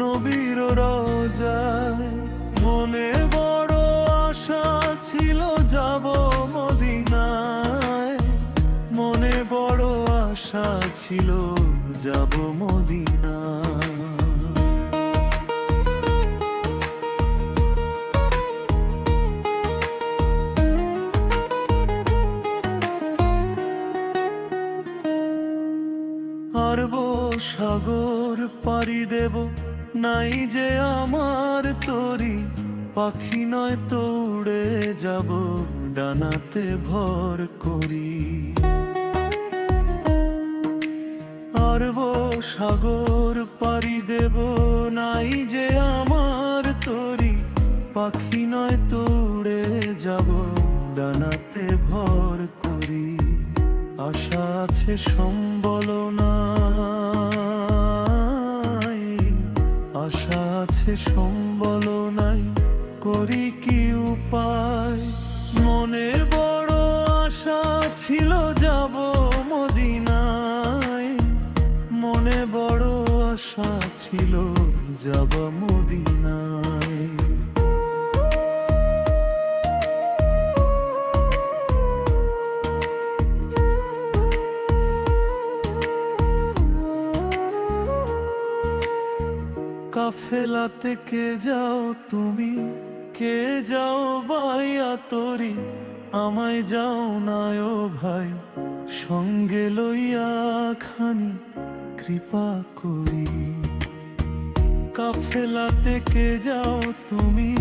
নবীর রোজায় মনে বড় আশা ছিল যাব মদিনায়। মনে বড় আশা ছিল যাব মদিনায়। আরব সাগর পাড়ি দেব। নাই যে আমার তরি, পাখি নয় তো উড়ে যাব। ডানাতে ভর করি। আরব সাগর পাড়ি দেব। নাই যে আমার তরি, পাখি নয় তো উড়ে যাব। ডানাতে ভর করি। আশা আছে সম্বল আশা আছে, সম্বল নাই, করি কি উপায়? মনে বড় আশা ছিল, যাব মদিনায়। মনে বড় আশা ছিল, যাব মদিনায়। কাফেলাতে কে যাও তুমি? কে যাও বাইয়া তরি? আমায় যাও নায় ভাই। সঙ্গে লইয়া খানি কৃপা করি। কাফেলাতে কে যাও তুমি?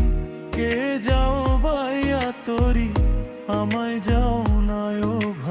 কে যাও বাইয়া তরি? আমায় যাও নায় ভাই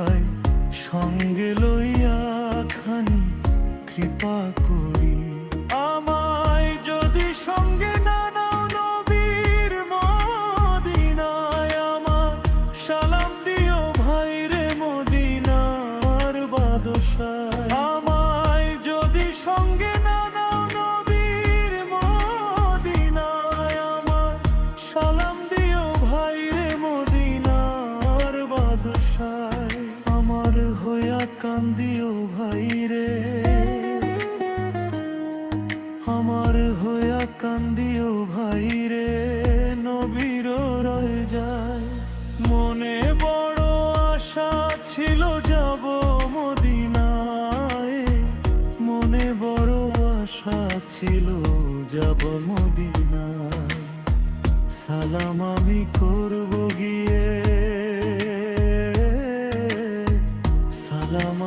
যাব মদিনা। সালাম আমি করব গিয়ে। সালাম